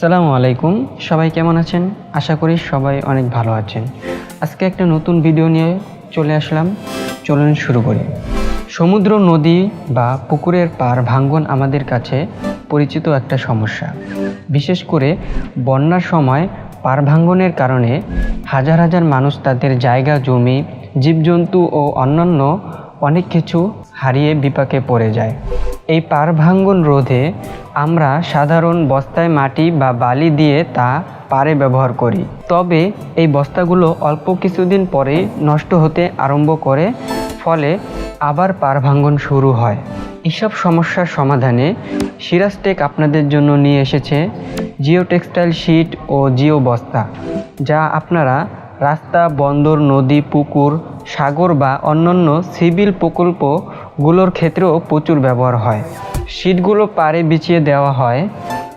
আসসালামু আলাইকুম। সবাই কেমন আছেন? আশা করি সবাই অনেক ভালো আছেন। আজকে একটা নতুন ভিডিও নিয়ে চলে আসলাম। চলুন শুরু করি। সমুদ্র, নদী বা পুকুরের পার ভাঙ্গন আমাদের কাছে পরিচিত একটা সমস্যা। বিশেষ করে বন্যার সময় পার ভাঙ্গনের কারণে হাজার হাজার মানুষ তাদের জায়গা, জমি, জীবজন্তু ও অন্যান্য অনেক কিছু হারিয়ে বিপাকে পড়ে যায়। এই পার ভাঙ্গন রোধে আমরা সাধারণ বস্তায় মাটি বা বালি দিয়ে তা পারে ব্যবহার করি। তবে এই বস্তাগুলো অল্প কিছুদিন পরেই নষ্ট হতে আরম্ভ করে, ফলে আবার পার ভাঙ্গন শুরু হয়। এসব সমস্যার সমাধানে সিরাজটেক আপনাদের জন্য নিয়ে এসেছে জিও টেক্সটাইল শিট ও জিও বস্তা, যা আপনারা রাস্তা, বন্দর, নদী, পুকুর, সাগর বা অন্যান্য সিভিল প্রকল্পগুলোর ক্ষেত্রেও প্রচুর ব্যবহার হয়। শীটগুলো পাড়ে বিছিয়ে দেওয়া হয়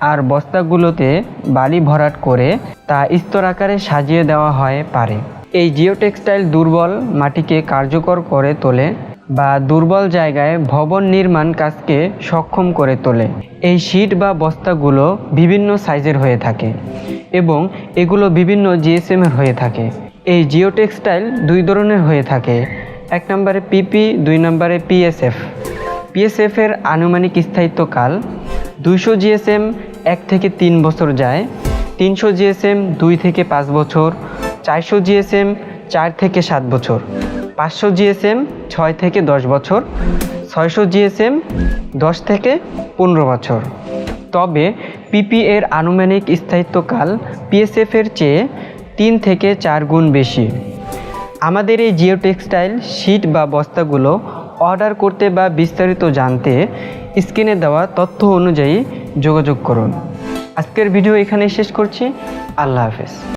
আর বস্তাগুলোতে বালি ভরাট করে তা স্তর আকারে সাজিয়ে দেওয়া হয় পারে এই জিও টেক্সটাইল দুর্বল মাটিকে কার্যকর করে তোলে বা দুর্বল জায়গায় ভবন নির্মাণ কাজকে সক্ষম করে তোলে। এই শীট বা বস্তাগুলো বিভিন্ন সাইজের হয়ে থাকে এবং এগুলো বিভিন্ন জিএসএমের হয়ে থাকে। এই জিও টেক্সটাইল দুই ধরনের হয়ে থাকে। এক নম্বরে পিপি দুই নম্বরে পিএসএফ পিএসএফের আনুমানিক স্থায়িত্বকাল দুইশো জিএসএম এক থেকে তিন বছর যায়, তিনশো জিএসএম দুই থেকে পাঁচ বছর, চারশো জিএসএম চার থেকে সাত বছর, পাঁচশো জিএসএম ছয় থেকে দশ বছর, ছয়শো জিএসএম দশ থেকে পনেরো বছর। তবে পিপি এর আনুমানিক স্থায়িত্বকাল পিএসএফ এর চেয়ে তিন থেকে চার গুণ বেশি। আমাদের এই জিও টেক্সটাইল শীট বা বস্তাগুলো অর্ডার করতে বা বিস্তারিত জানতে স্ক্রিনে দেওয়া তথ্য অনুযায়ী যোগাযোগ করুন। আজকের ভিডিও এখানেই শেষ করছি। আল্লাহ হাফেজ।